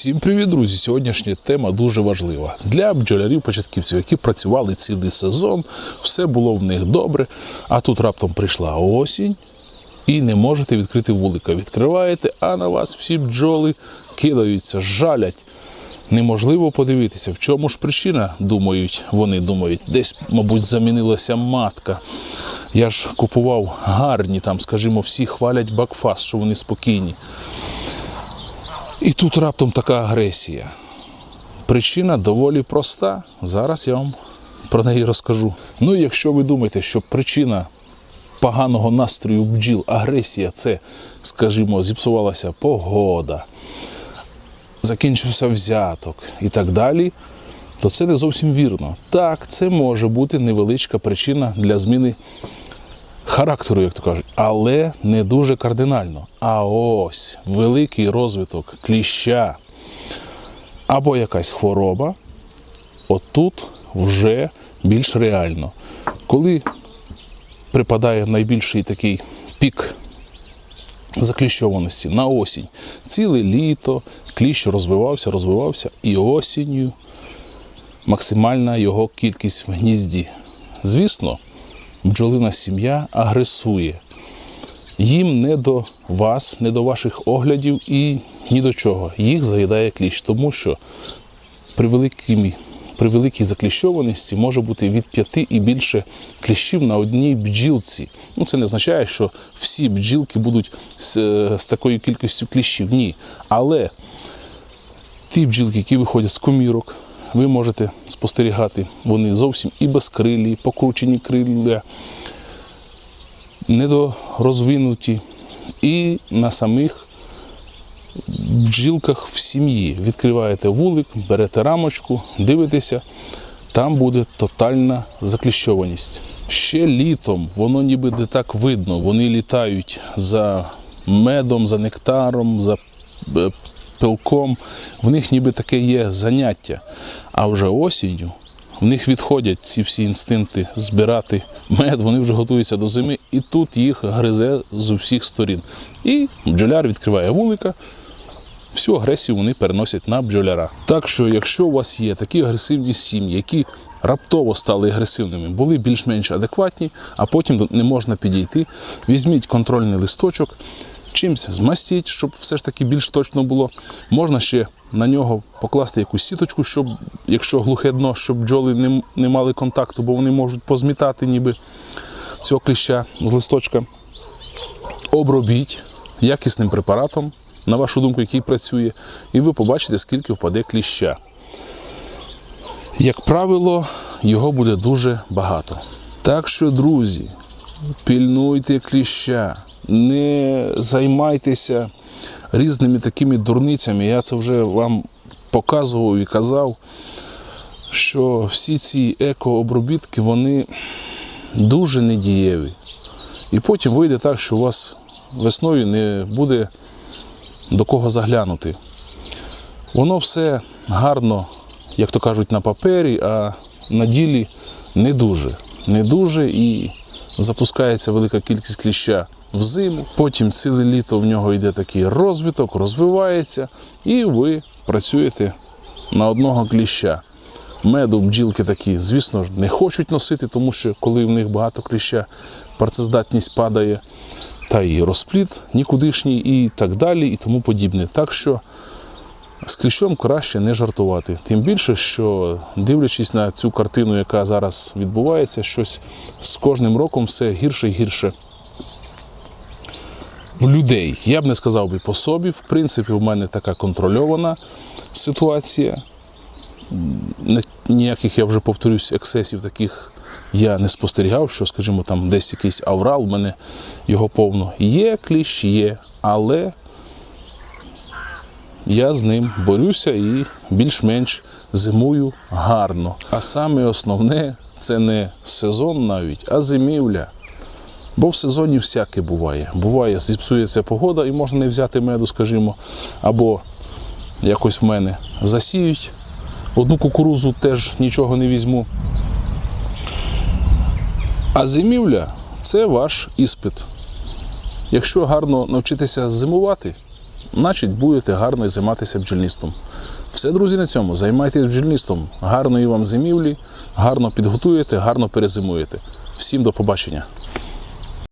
Всім привіт, друзі! Сьогоднішня тема дуже важлива для бджолярів-початківців, які працювали цілий сезон, все було в них добре. А тут раптом прийшла осінь і не можете відкрити вулика. Відкриваєте, а на вас всі бджоли кидаються, жалять. Неможливо подивитися, в чому ж причина, думають, вони думають, десь, мабуть, замінилася матка. Я ж купував гарні, там, скажімо, всі хвалять бакфаст, що вони спокійні. І тут раптом така агресія. Причина доволі проста. Зараз я вам про неї розкажу. Ну, і якщо ви думаєте, що причина поганого настрою бджіл, агресія це, скажімо, зіпсувалася погода, закінчився взяток і так далі, то це не зовсім вірно. Так, це може бути невеличка причина для зміни характеру, як то кажуть, але не дуже кардинально. А ось великий розвиток кліща або якась хвороба, отут вже більш реально. Коли припадає найбільший такий пік закліщованості на осінь, ціле літо кліщ розвивався, розвивався, і осінню максимальна його кількість в гнізді. Звісно, бджолина сім'я агресує. Їм не до вас, не до ваших оглядів і ні до чого. Їх заїдає кліщ, тому що при великій, при великій закліщованості може бути від п'яти і більше кліщів на одній бджілці. Ну, це не означає, що всі бджілки будуть з, е, з такою кількістю кліщів. Ні. Але ті бджілки, які виходять з комірок, ви можете спостерігати, вони зовсім і безкрилі, покручені крилля, недорозвинуті. І на самих бджілках в сім'ї. Відкриваєте вулик, берете рамочку, дивитеся, там буде тотальна закліщованість. Ще літом воно ніби не так видно. Вони літають за медом, за нектаром, за е, пилком. В них ніби таке є заняття. А вже осінню в них відходять ці всі інстинкти збирати мед, вони вже готуються до зими, і тут їх гризе з усіх сторін. І бджоляр відкриває вулика, всю агресію вони переносять на бджоляра. Так що, якщо у вас є такі агресивні сім'ї, які раптово стали агресивними, були більш-менш адекватні, а потім не можна підійти, візьміть контрольний листочок, чимось змастіть, щоб все ж таки більш точно було. Можна ще на нього покласти якусь сіточку, щоб, якщо глухе дно, щоб бджоли не, не мали контакту, бо вони можуть позмітати ніби цього кліща з листочка. Обробіть якісним препаратом, на вашу думку, який працює, і ви побачите, скільки впаде кліща. Як правило, його буде дуже багато. Так що, друзі, пільнуйте кліща, не займайтеся різними такими дурницями. Я це вже вам показував і казав, що всі ці екообробітки вони дуже недієві. І потім вийде так, що у вас весною не буде до кого заглянути. Воно все гарно, як то кажуть, на папері, а на ділі не дуже. Не дуже і запускається велика кількість кліща в зиму. Потім ціле літо в нього йде такий розвиток, розвивається, і ви працюєте на одного кліща. Меду бджілки такі, звісно ж, не хочуть носити, тому що коли в них багато кліща, працездатність падає, та і розпліт нікудишній, і так далі, і тому подібне. Так що з кліщом краще не жартувати. Тим більше, що дивлячись на цю картину, яка зараз відбувається, щось з кожним роком все гірше і гірше. В людей. Я б не сказав би по собі. В принципі, в мене така контрольована ситуація. Ніяких, я вже повторюсь, ексесів таких я не спостерігав, що, скажімо, там десь якийсь аврал, в мене його повно. Є кліщ, є, але я з ним борюся і більш-менш зимую гарно. А саме основне це не сезон навіть, а зимівля. Бо в сезоні всяке буває. Буває, зіпсується погода і можна не взяти меду, скажімо, або якось в мене засіють. Одну кукурузу теж нічого не візьму. А зимівля це ваш іспит. Якщо гарно навчитися зимувати, значить будете гарно займатися бджільництвом. Все, друзі, на цьому. Займайтесь бджільництвом. Гарної вам зимівлі, гарно підготуєте, гарно перезимуєте. Всім до побачення.